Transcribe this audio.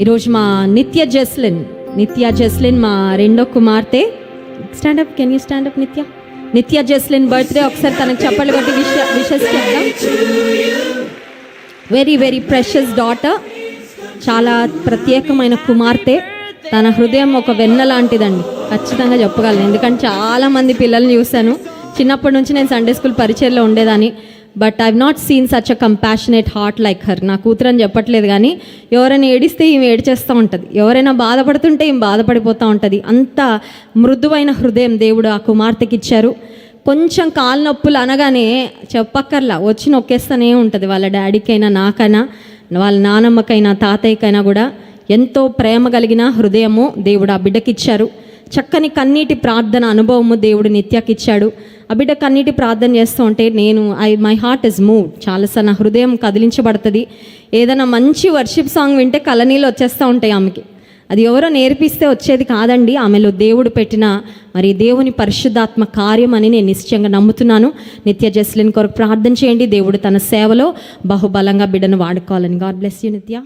ఈరోజు మా నిత్య జస్లిన్ నిత్య జస్లిన్ మా రెండో కుమార్తె. స్టాండప్ కెన్ యూ స్టాండప్ నిత్య? నిత్య జస్లిన్ బర్త్డే ఒకసారి తనకు చెప్పలు బట్టి విష విషెస్ చెప్తాం వెరీ వెరీ ప్రెషస్ డాటర్ చాలా ప్రత్యేకమైన కుమార్తె. తన హృదయం ఒక వెన్న లాంటిదండి. ఖచ్చితంగా చెప్పగలను. ఎందుకంటే చాలా మంది పిల్లల్ని చూశాను. చిన్నప్పటి నుంచి నేను సండే స్కూల్ పరిచయంలో ఉండేదాన్ని. But I not seen such a compassionate heart like her నా కూతురు అని చెప్పట్లేదు కానీ ఎవరైనా ఏడిస్తే ఈమె ఏడిచేస్తూ ఉంటుంది. ఎవరైనా బాధపడుతుంటే ఈమె బాధపడిపోతూ ఉంటుంది. అంత మృదువైన హృదయం దేవుడు ఆ కుమార్తెకి ఇచ్చారు. కొంచెం కాలు నొప్పులు అనగానే చెప్పక్కర్లా వచ్చి నొక్కేస్తూనే ఉంటుంది. వాళ్ళ డాడీకైనా నాకైనా వాళ్ళ నానమ్మకైనా తాతయ్యకైనా కూడా ఎంతో ప్రేమ కలిగిన హృదయము దేవుడు ఆ బిడ్డకి ఇచ్చారు. చక్కని కన్నీటి ప్రార్థన అనుభవము దేవుడు నిత్యాకిచ్చాడు. ఆ బిడ్డ కన్నీటి ప్రార్థన చేస్తూ ఉంటే నేను I my heart is move చాలాసార్లు నా హృదయం కదిలించబడుతుంది. ఏదైనా మంచి వర్షిప్ సాంగ్ వింటే కలనీళ్ళు వచ్చేస్తూ ఉంటాయి ఆమెకి. అది ఎవరో నేర్పిస్తే వచ్చేది కాదండి. ఆమెలో దేవుడు పెట్టిన మరి దేవుని పరిశుద్ధాత్మ కార్యం అని నేను నిశ్చయంగా నమ్ముతున్నాను. నిత్య జస్లిన్ కొరకు ప్రార్థన చేయండి. దేవుడు తన సేవలో బహుబలంగా బిడ్డను వాడుకోవాలని. గాడ్ బ్లెస్ యూ నిత్య.